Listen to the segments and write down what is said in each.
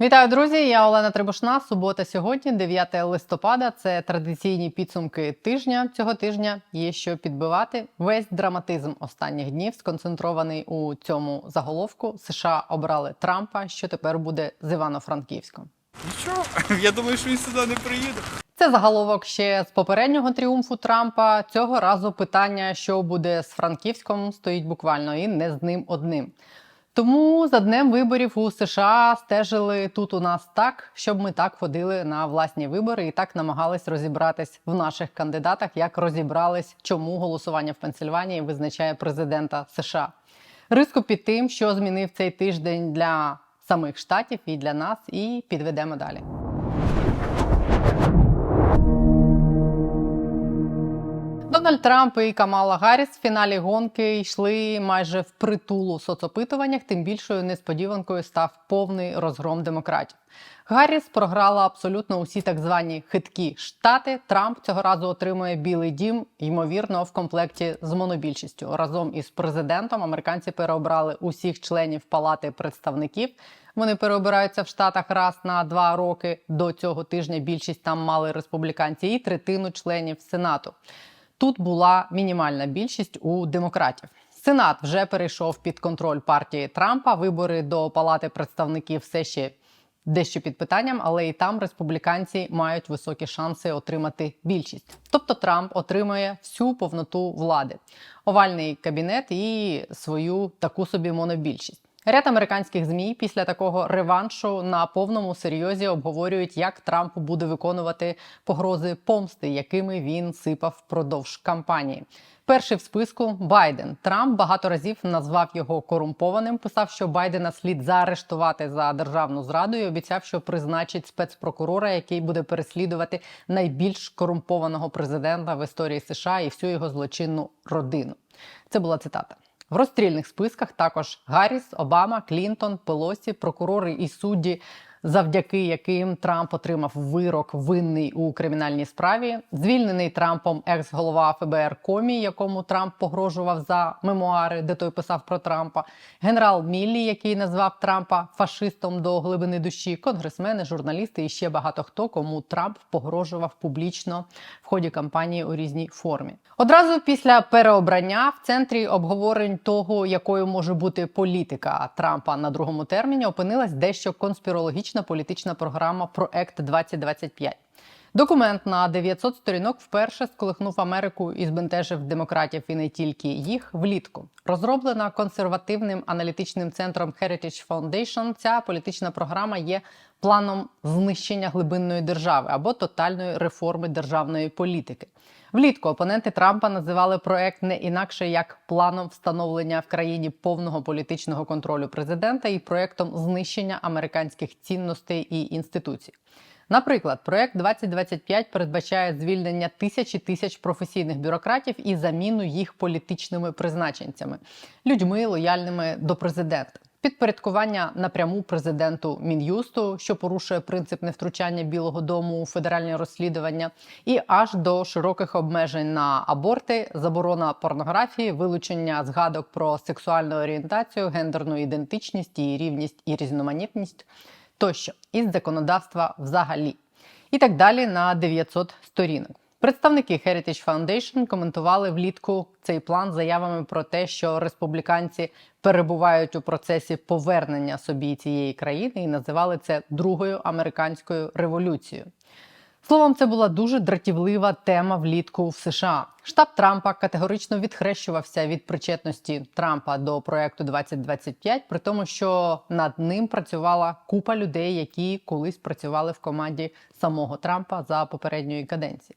Вітаю, друзі! Я Олена Трибушна. Субота сьогодні, 9 листопада. Це традиційні підсумки тижня. Цього тижня є що підбивати. Весь драматизм останніх днів сконцентрований у цьому заголовку. США обрали Трампа. Що тепер буде з Івано-Франківськом? Нічого, я думаю, що він сюди не приїде. Це заголовок ще з попереднього тріумфу Трампа. Цього разу питання, що буде з Франківськом, стоїть буквально і не з ним одним. Тому за днем виборів у США стежили тут у нас так, щоб ми так ходили на власні вибори і так намагались розібратись в наших кандидатах, як розібрались, чому голосування в Пенсильванії визначає президента США. Риску під тим, що змінив цей тиждень для самих штатів і для нас, і підведемо далі. Дональд Трамп і Камала Гарріс в фіналі гонки йшли майже в притулу соцопитуваннях. Тим більшою несподіванкою став повний розгром демократів. Гарріс програла абсолютно усі так звані хиткі штати. Трамп цього разу отримує Білий Дім, ймовірно, в комплекті з монобільшістю. Разом із президентом американці переобрали усіх членів Палати представників. Вони переобираються в штатах раз на два роки. До цього тижня більшість там мали республіканці і третину членів сенату. Тут була мінімальна більшість у демократів. Сенат вже перейшов під контроль партії Трампа. Вибори до Палати представників все ще дещо під питанням, але і там республіканці мають високі шанси отримати більшість. Тобто Трамп отримує всю повноту влади, овальний кабінет і свою таку собі монобільшість. Ряд американських змі після такого реваншу на повному серйозі обговорюють, як Трамп буде виконувати погрози помсти, якими він сипав впродовж кампанії. Перший в списку Байден. Трамп багато разів назвав його корумпованим. Писав, що Байдена слід заарештувати за державну зраду і обіцяв, що призначить спецпрокурора, який буде переслідувати найбільш корумпованого президента в історії США і всю його злочинну родину. Це була цитата. В розстрільних списках також Гарріс, Обама, Клінтон, Пелосі, прокурори і судді, завдяки яким Трамп отримав вирок винний у кримінальній справі. Звільнений Трампом екс-голова ФБР Комі, якому Трамп погрожував за мемуари, де той писав про Трампа. Генерал Міллі, який назвав Трампа фашистом до глибини душі, конгресмени, журналісти і ще багато хто, кому Трамп погрожував публічно ході кампанії у різній формі. Одразу після переобрання в центрі обговорень того, якою може бути політика Трампа на другому терміні, опинилась дещо конспірологічна політична програма Проект 2025 Документ на 900 сторінок вперше сколихнув Америку і збентежив демократів і не тільки їх влітку. Розроблена консервативним аналітичним центром Heritage Foundation, Ця політична програма є планом знищення глибинної держави або тотальної реформи державної політики. Влітку опоненти Трампа називали проект не інакше як планом встановлення в країні повного політичного контролю президента і проектом знищення американських цінностей і інституцій. Наприклад, проект 2025 передбачає звільнення тисячі тисяч професійних бюрократів і заміну їх політичними призначенцями, людьми лояльними до президента. Підпорядкування напряму президенту мін'юсту, що порушує принцип невтручання Білого Дому у федеральні розслідування, і аж до широких обмежень на аборти, заборона порнографії, вилучення згадок про сексуальну орієнтацію, гендерну ідентичність і рівність і різноманітність тощо із законодавства взагалі, і так далі на 900 сторінок. Представники Heritage Foundation коментували влітку цей план заявами про те, що республіканці перебувають у процесі повернення собі цієї країни і називали це другою американською революцією. Словом, це була дуже дратівлива тема влітку в США. Штаб Трампа категорично відхрещувався від причетності Трампа до проекту 2025, при тому, що над ним працювала купа людей, які колись працювали в команді самого Трампа за попередньої каденції.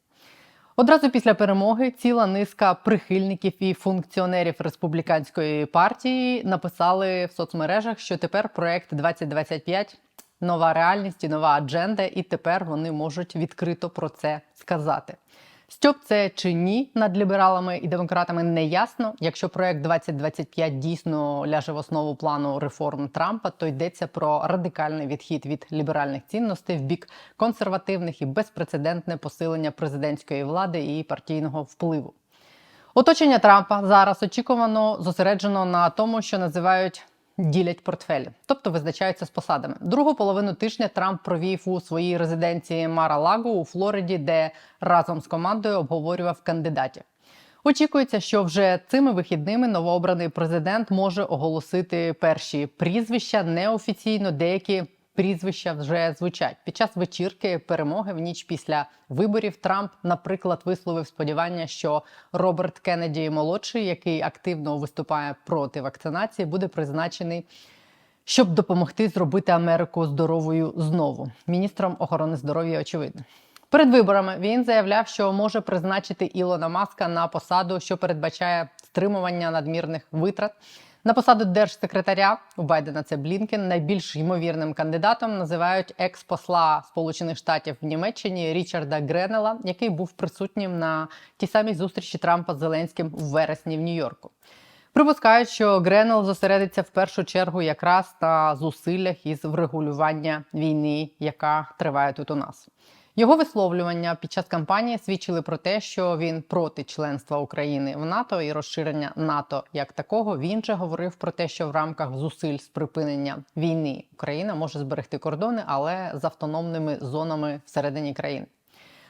Одразу після перемоги ціла низка прихильників і функціонерів республіканської партії написали в соцмережах, що тепер проект 2025 нова реальність і нова адженда, і тепер вони можуть відкрито про це сказати. Стьоп це чи ні над лібералами і демократами не ясно. Якщо проект 2025 дійсно ляже в основу плану реформ Трампа, то йдеться про радикальний відхід від ліберальних цінностей в бік консервативних і безпрецедентне посилення президентської влади і партійного впливу. Оточення Трампа зараз очікувано зосереджено на тому, що називають ділять портфелі, тобто визначаються з посадами. Другу половину тижня Трамп провів у своїй резиденції Мара Лаго у Флориді, де разом з командою обговорював кандидатів. Очікується, що вже цими вихідними новообраний президент може оголосити перші прізвища неофіційно. Деякі прізвища вже звучать під час вечірки перемоги в ніч після виборів. Трамп, наприклад, висловив сподівання, що Роберт Кеннеді молодший, який активно виступає проти вакцинації, буде призначений. Щоб допомогти зробити Америку здоровою знову, міністром охорони здоров'я очевидно. Перед виборами він заявляв, що може призначити Ілона Маска на посаду, що передбачає стримування надмірних витрат. На посаду держсекретаря у Байдена це Блінкен. Найбільш ймовірним кандидатом називають екс-посла Сполучених Штатів в Німеччині Річарда Гренела, який був присутнім на тій самій зустрічі Трампа з Зеленським в вересні в Нью-Йорку. Припускають, що Гренел зосередиться в першу чергу якраз на зусиллях із врегулювання війни, яка триває тут у нас. Його висловлювання під час кампанії свідчили про те, що він проти членства України в НАТО і розширення НАТО як такого. Він же говорив про те, що в рамках зусиль з припинення війни Україна може зберегти кордони, але з автономними зонами всередині країни.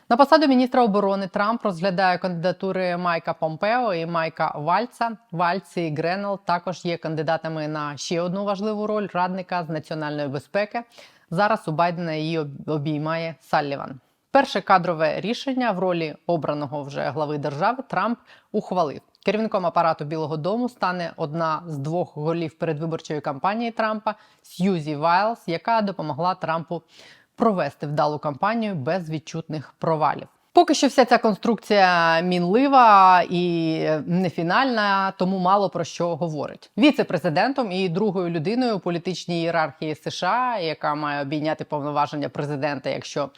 На посаду міністра оборони Трамп розглядає кандидатури Майка Помпео і Майка Вальца. Вальц і Гренел також є кандидатами на ще одну важливу роль радника з національної безпеки. Зараз у Байдена її обіймає Салліван. Перше кадрове рішення в ролі обраного вже глави держави Трамп ухвалив. Керівником апарату Білого Дому стане одна з двох голів передвиборчої кампанії Трампа Сьюзі Вайлз, яка допомогла Трампу провести вдалу кампанію без відчутних провалів. Поки що вся ця конструкція мінлива і не фінальна, тому мало про що говорить. Віце-президентом і другою людиною у політичній ієрархії США, яка має обійняти повноваження президента, якщо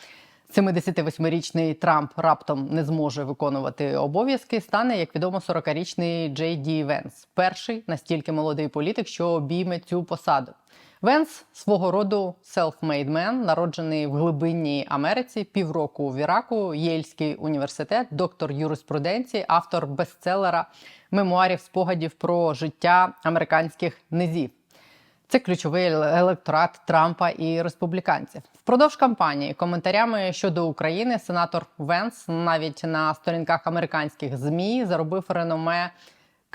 78-річний Трамп раптом не зможе виконувати обов'язки, стане, як відомо, 40-річний Джей Ді Венс, перший настільки молодий політик, що обійме цю посаду. Венс свого роду self-made man, народжений в глибинній Америці, півроку в Іраку, Єльський університет, доктор юриспруденції, автор бестселера мемуарів спогадів про життя американських низів. Це ключовий електорат Трампа і республіканців. Впродовж кампанії коментарями щодо України сенатор Венс навіть на сторінках американських змі заробив реноме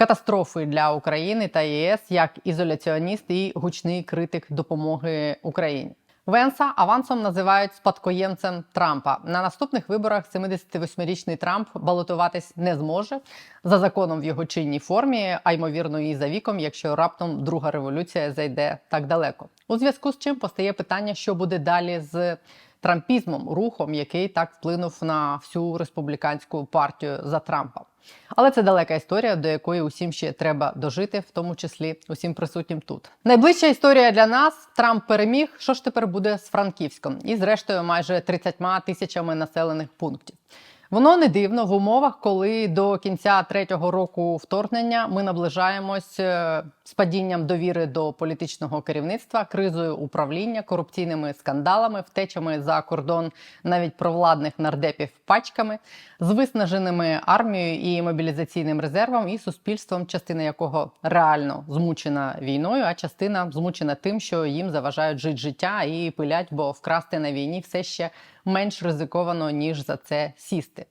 катастрофи для України та ЄС як ізоляціоніст і гучний критик допомоги Україні. Венса авансом називають спадкоємцем Трампа. На наступних виборах 78-річний Трамп балотуватись не зможе за законом в його чинній формі, а ймовірно, і за віком, якщо раптом друга революція зайде так далеко. У зв'язку з чим постає питання, що буде далі з трампізмом, рухом, який так вплинув на всю республіканську партію за Трампа. Але це далека історія, до якої усім ще треба дожити, в тому числі усім присутнім тут. Найближча історія для нас: Трамп переміг. Що ж тепер буде з Франківськом і, зрештою, майже 30 тисячами населених пунктів. Воно не дивно в умовах, коли до кінця третього року вторгнення ми наближаємось е, з падінням довіри до політичного керівництва, кризою управління, корупційними скандалами, втечами за кордон навіть провладних нардепів пачками, з виснаженими армією і мобілізаційним резервом, і суспільством, частина якого реально змучена війною, а частина змучена тим, що їм заважають жити життя і пилять, бо вкрасти на війні все ще менш ризиковано ніж за це сісти.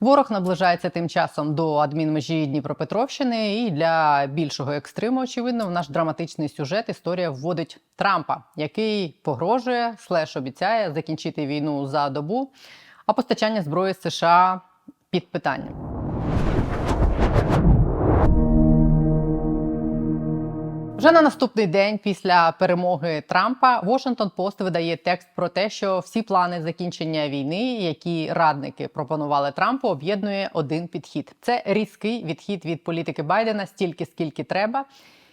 Ворог наближається тим часом до адмінмежі Дніпропетровщини, і для більшого екстриму, очевидно, в наш драматичний сюжет історія вводить Трампа, який погрожує слеш обіцяє закінчити війну за добу, а постачання зброї США під питанням. Вже на наступний день після перемоги Трампа Washington Post видає текст про те, що всі плани закінчення війни, які радники пропонували Трампу, об'єднує один підхід: це різкий відхід від політики Байдена стільки, скільки треба.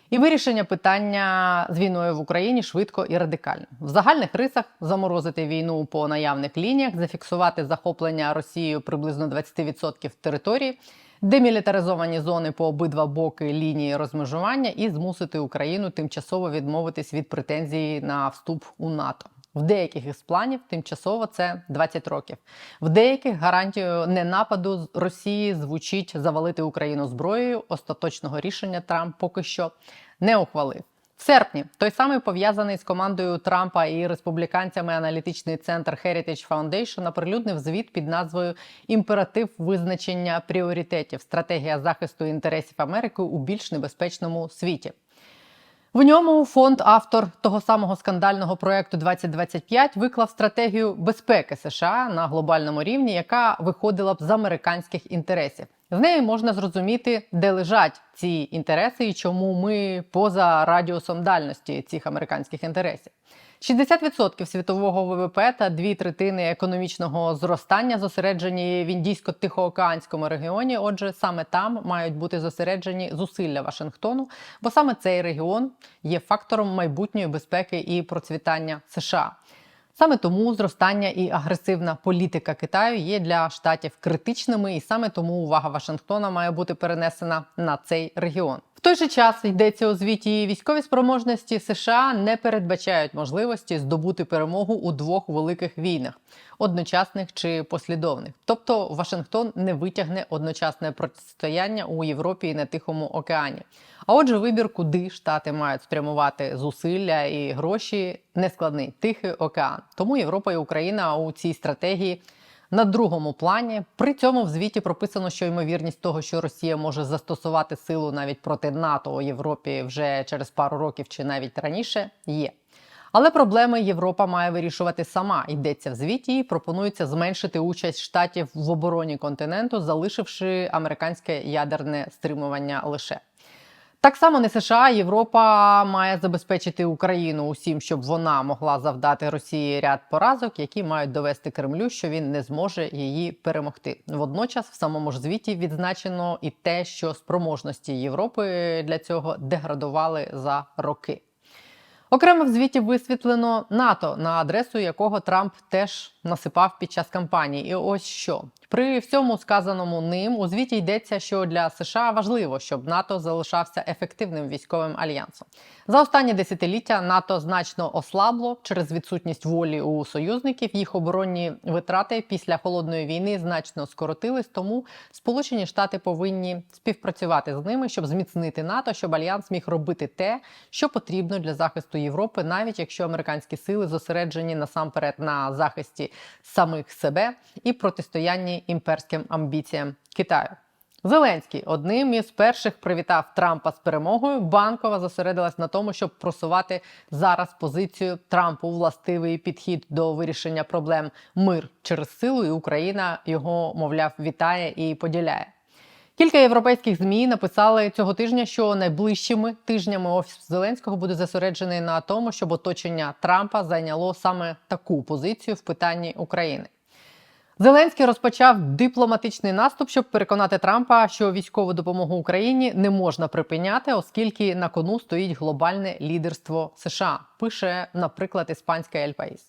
І вирішення питання з війною в Україні швидко і радикально. В загальних рисах заморозити війну по наявних лініях, зафіксувати захоплення Росією приблизно 20% території, демілітаризовані зони по обидва боки лінії розмежування і змусити Україну тимчасово відмовитись від претензії на вступ у НАТО. В деяких із планів тимчасово це 20 років. В деяких гарантію ненападу з Росії звучить завалити Україну зброєю. Остаточного рішення Трамп поки що не ухвалив. В серпні той самий пов'язаний з командою Трампа і республіканцями аналітичний центр Heritage Foundation оприлюднив звіт під назвою Імператив визначення пріоритетів стратегія захисту інтересів Америки у більш небезпечному світі. В ньому фонд, автор того самого скандального проекту 2025, виклав стратегію безпеки США на глобальному рівні, яка виходила б з американських інтересів. З неї можна зрозуміти, де лежать ці інтереси і чому ми поза радіусом дальності цих американських інтересів. 60% світового ВВП та дві третини економічного зростання зосереджені в індійсько-тихоокеанському регіоні. Отже, саме там мають бути зосереджені зусилля Вашингтону, бо саме цей регіон є фактором майбутньої безпеки і процвітання США. Саме тому зростання і агресивна політика Китаю є для штатів критичними, і саме тому увага Вашингтона має бути перенесена на цей регіон. Той же час йдеться у звіті військові спроможності США не передбачають можливості здобути перемогу у двох великих війнах, одночасних чи послідовних. Тобто Вашингтон не витягне одночасне протистояння у Європі і на Тихому океані. А отже, вибір, куди штати мають спрямувати зусилля і гроші, нескладний Тихий океан. Тому Європа і Україна у цій стратегії на другому плані. При цьому в звіті прописано, що ймовірність того, що Росія може застосувати силу навіть проти НАТО у Європі вже через пару років чи навіть раніше, є. Але проблеми Європа має вирішувати сама. Йдеться в звіті і пропонується зменшити участь штатів в обороні континенту, залишивши американське ядерне стримування лише. Так само не США, Європа має забезпечити Україну усім, щоб вона могла завдати Росії ряд поразок, які мають довести Кремлю, що він не зможе її перемогти. Водночас, в самому ж звіті відзначено і те, що спроможності Європи для цього деградували за роки. Окремо в звіті висвітлено НАТО, на адресу якого Трамп теж насипав під час кампанії. І ось що при всьому сказаному ним у звіті йдеться, що для США важливо, щоб НАТО залишався ефективним військовим альянсом. За останні десятиліття НАТО значно ослабло через відсутність волі у союзників. Їх оборонні витрати після холодної війни значно скоротились. Тому Сполучені Штати повинні співпрацювати з ними, щоб зміцнити НАТО, щоб альянс міг робити те, що потрібно для захисту Європи, навіть якщо американські сили зосереджені насамперед на захисті самих себе і протистоянні імперським амбіціям Китаю. Зеленський одним із перших привітав Трампа з перемогою. Банкова зосередилась на тому, щоб просувати зараз позицію Трампу властивий підхід до вирішення проблем мир через силу, і Україна його, мовляв, вітає і поділяє. Кілька європейських змі написали цього тижня, що найближчими тижнями офіс Зеленського буде зосереджений на тому, щоб оточення Трампа зайняло саме таку позицію в питанні України. Зеленський розпочав дипломатичний наступ, щоб переконати Трампа, що військову допомогу Україні не можна припиняти, оскільки на кону стоїть глобальне лідерство США. Пише, наприклад, іспанська Ель Паїс.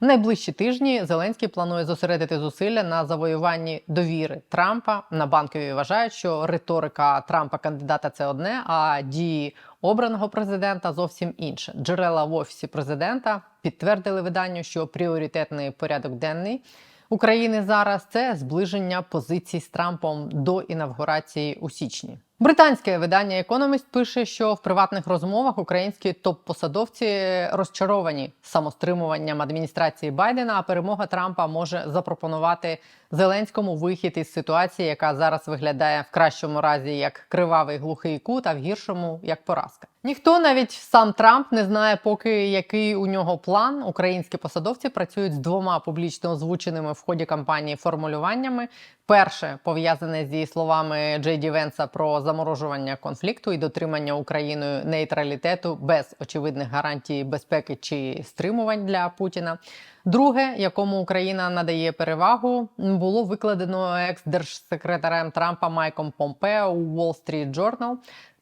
В найближчі тижні Зеленський планує зосередити зусилля на завоюванні довіри Трампа. На банкові вважають, що риторика Трампа кандидата це одне, а дії обраного президента зовсім інше. Джерела в офісі президента підтвердили виданню, що пріоритетний порядок денний. України зараз це зближення позицій з Трампом до інавгурації у січні. Британське видання Економіст пише, що в приватних розмовах українські топ-посадовці розчаровані самостримуванням адміністрації Байдена. А перемога Трампа може запропонувати Зеленському вихід із ситуації, яка зараз виглядає в кращому разі як кривавий глухий кут, а в гіршому як поразка. Ніхто, навіть сам Трамп, не знає, поки який у нього план. Українські посадовці працюють з двома публічно озвученими в ході кампанії формулюваннями. Перше пов'язане зі словами Джей Ді Венса про заморожування конфлікту і дотримання Україною нейтралітету без очевидних гарантій безпеки чи стримувань для Путіна. Друге, якому Україна надає перевагу, було викладено екс-держсекретарем Трампа Майком Помпео у Wall Street Journal.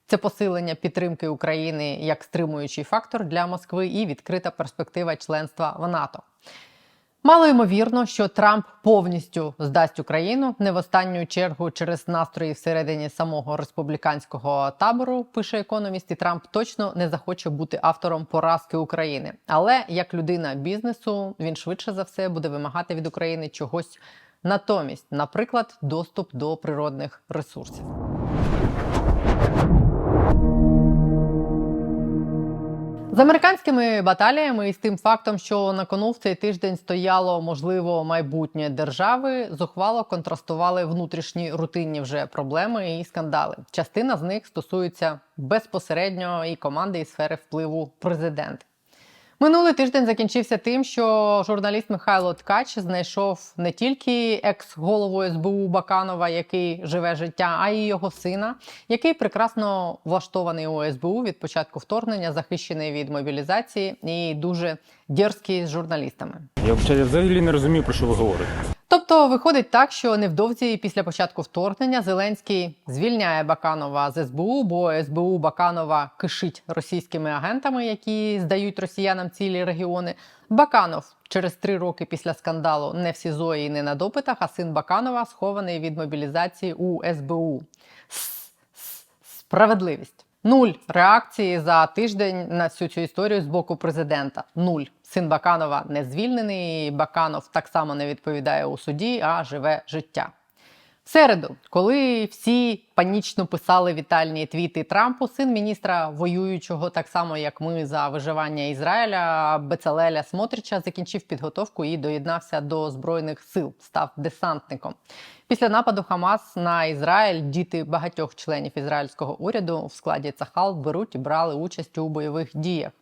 Це посилення підтримки України як стримуючий фактор для Москви і відкрита перспектива членства в НАТО. Мало ймовірно, що Трамп повністю здасть Україну не в останню чергу через настрої всередині самого республіканського табору. Пише економіст, і Трамп точно не захоче бути автором поразки України. Але як людина бізнесу він швидше за все буде вимагати від України чогось натомість, наприклад, доступ до природних ресурсів. З американськими баталіями і з тим фактом, що на кону в цей тиждень стояло можливо майбутнє держави, зухвало контрастували внутрішні рутинні вже проблеми і скандали. Частина з них стосується безпосередньо і команди і сфери впливу президента. Минулий тиждень закінчився тим, що журналіст Михайло Ткач знайшов не тільки екс-голову СБУ Баканова, який живе життя, а й його сина, який прекрасно влаштований у СБУ від початку вторгнення, захищений від мобілізації і дуже дерзкий з журналістами. Я взагалі- не розумію, про що ви говорите. Тобто виходить так, що невдовзі після початку вторгнення Зеленський звільняє Баканова з СБУ, бо СБУ Баканова кишить російськими агентами, які здають росіянам цілі регіони. Баканов через три роки після скандалу не в СІЗО і не на допитах, а син Баканова схований від мобілізації у СБУ. Справедливість. Нуль реакції за тиждень на всю цю історію з боку президента. Нуль. Син Баканова не звільнений. Баканов так само не відповідає у суді, а живе життя. Середу, коли всі панічно писали вітальні твіти Трампу, син міністра воюючого, так само як ми за виживання Ізраїля, Бецалеля Смотрича, закінчив підготовку і доєднався до збройних сил, став десантником. Після нападу Хамас на Ізраїль діти багатьох членів ізраїльського уряду в складі Цахал беруть і брали участь у бойових діях.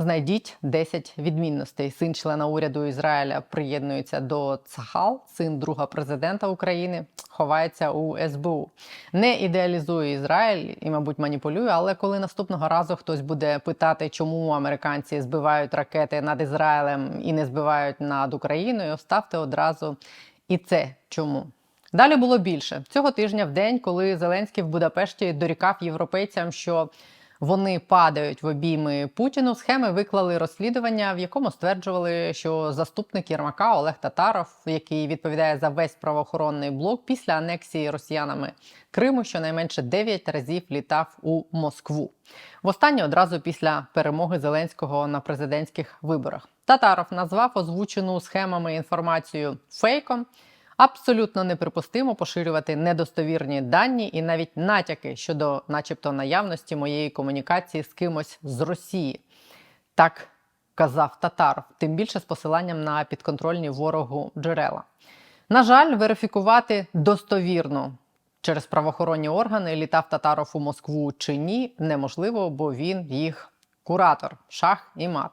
Знайдіть 10 відмінностей. Син члена уряду Ізраїля приєднується до Цахал, син друга президента України ховається у СБУ. Не ідеалізує Ізраїль і, мабуть, маніпулює. Але коли наступного разу хтось буде питати, чому американці збивають ракети над Ізраїлем і не збивають над Україною, ставте одразу і це чому. Далі було більше цього тижня, в день, коли Зеленський в Будапешті дорікав європейцям, що вони падають в обійми Путіну. Схеми виклали розслідування, в якому стверджували, що заступник Єрмака Олег Татаров, який відповідає за весь правоохоронний блок, після анексії росіянами Криму, щонайменше 9 разів літав у Москву. Востаннє одразу після перемоги Зеленського на президентських виборах. Татаров назвав озвучену схемами інформацію фейком. Абсолютно неприпустимо поширювати недостовірні дані і навіть натяки щодо, начебто, наявності моєї комунікації з кимось з Росії. Так казав Татаров, тим більше з посиланням на підконтрольні ворогу джерела. На жаль, верифікувати достовірно через правоохоронні органи літав Татаров у Москву чи ні, неможливо, бо він їх куратор, шах і мат.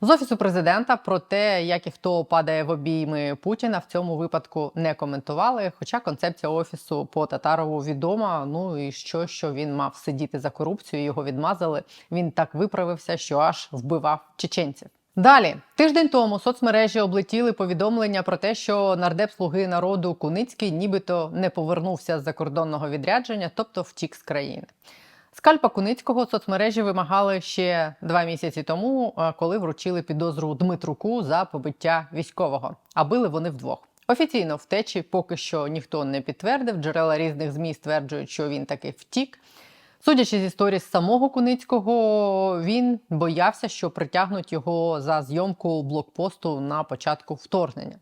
З офісу президента про те, як і хто падає в обійми Путіна, в цьому випадку не коментували. Хоча концепція офісу по Татарову відома. Ну і що, що він мав сидіти за корупцію, його відмазали. Він так виправився, що аж вбивав чеченців. Далі тиждень тому соцмережі облетіли повідомлення про те, що нардеп слуги народу Куницький нібито не повернувся з закордонного відрядження, тобто втік з країни. Скальпа Куницького соцмережі вимагали ще два місяці тому, е, коли вручили підозру Дмитруку за побиття військового. А били вони вдвох. Офіційно втечі поки що ніхто не підтвердив. Джерела різних змі стверджують, що він таки втік. Судячи з історії самого Куницького, він боявся, що притягнуть його за зйомку блокпосту на початку вторгнення.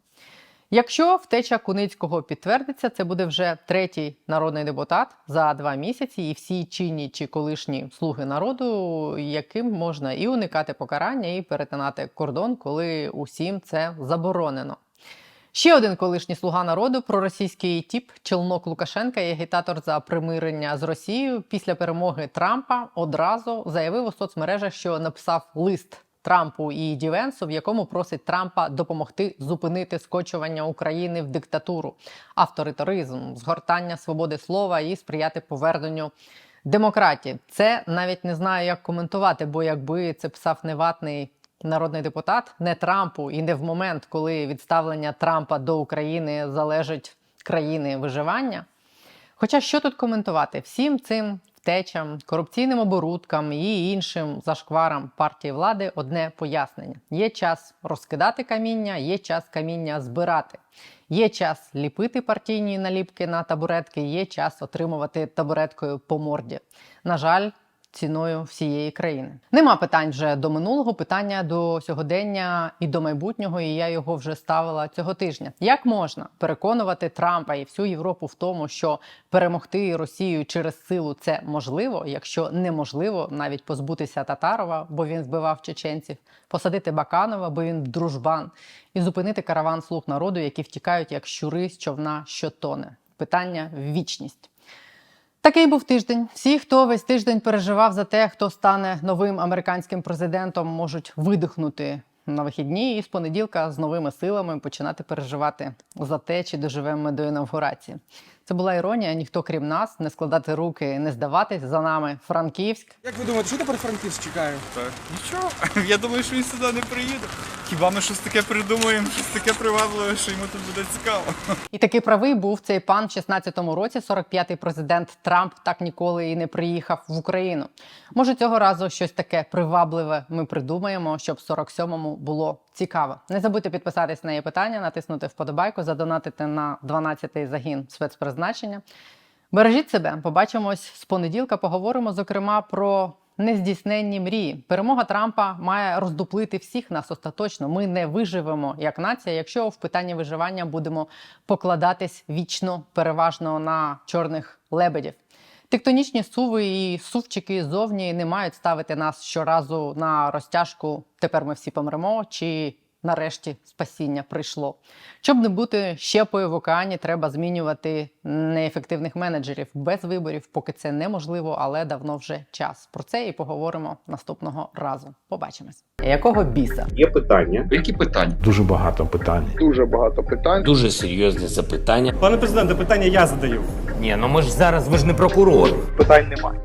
Якщо втеча Куницького підтвердиться, це буде вже третій народний депутат за два місяці, і всі чинні чи колишні слуги народу, яким можна і уникати покарання, і перетинати кордон, коли усім це заборонено. Ще один колишній слуга народу, проросійський тіп Челнок Лукашенка агітатор за примирення з Росією після перемоги Трампа одразу заявив у соцмережах, що написав лист Трампу і Дівенсу, в якому просить Трампа допомогти зупинити скочування України в диктатуру, авторитаризм, згортання свободи слова і сприяти поверненню демократії. Це навіть не знаю, як коментувати, бо якби це писав неватний народний депутат, не Трампу, і не в момент, коли відставлення Трампа до України залежить країни виживання. Хоча що тут коментувати? Всім цим втечам, корупційним оборудкам і іншим зашкварам партії влади одне пояснення: є час розкидати каміння, є час каміння збирати. Є час ліпити партійні наліпки на табуретки, є час отримувати табуреткою по морді. На жаль, ціною всієї країни. Нема питань вже до минулого, питання до сьогодення і до майбутнього. І я його вже ставила цього тижня. Як можна переконувати Трампа і всю Європу в тому, що перемогти Росію через силу це можливо, якщо неможливо навіть позбутися Татарова, бо він вбивав чеченців, посадити Баканова, бо він дружбан, і зупинити караван слуг народу, які втікають як щури з човна, що тоне. Питання в вічність. Такий був тиждень. Всі, хто весь тиждень переживав за те, хто стане новим американським президентом, можуть видихнути на вихідні і з понеділка з новими силами починати переживати за те, чи доживемо ми до інавгурації. Це була іронія. Ніхто крім нас, не складати руки, не здаватись за нами. Франківськ. Як ви думаєте, що тепер Франківськ чекає? Так. Нічого. Я думаю, що він сюди не приїде. Хіба ми щось таке придумаємо, щось таке привабливе, що йому тут буде цікаво. І таки правий був цей пан в 16-му році. 45-й президент Трамп так ніколи і не приїхав в Україну. Може, цього разу щось таке привабливе ми придумаємо, щоб 47-му було цікаво. Не забудьте підписатись на її питання, натиснути вподобайку, задонатити на 12-й загін спецпризначення. Бережіть себе, побачимось з понеділка. Поговоримо зокрема про нездійсненні мрії. Перемога Трампа має роздуплити всіх нас остаточно. Ми не виживемо як нація, якщо в питанні виживання будемо покладатись вічно переважно на чорних лебедів. Тектонічні суви і сувчики зовні не мають ставити нас щоразу на розтяжку. Тепер ми всі помремо. Чи нарешті спасіння прийшло? Щоб не бути щепою в океані, треба змінювати неефективних менеджерів без виборів, поки це неможливо, але давно вже час. Про це і поговоримо наступного разу. Побачимось. Якого біса? Є питання. Які питання? Дуже багато питань. Дуже багато питань. Дуже серйозні запитання. Пане президенте, питання я задаю. Ні, ну ми ж зараз ви ж не прокурор. Питань немає.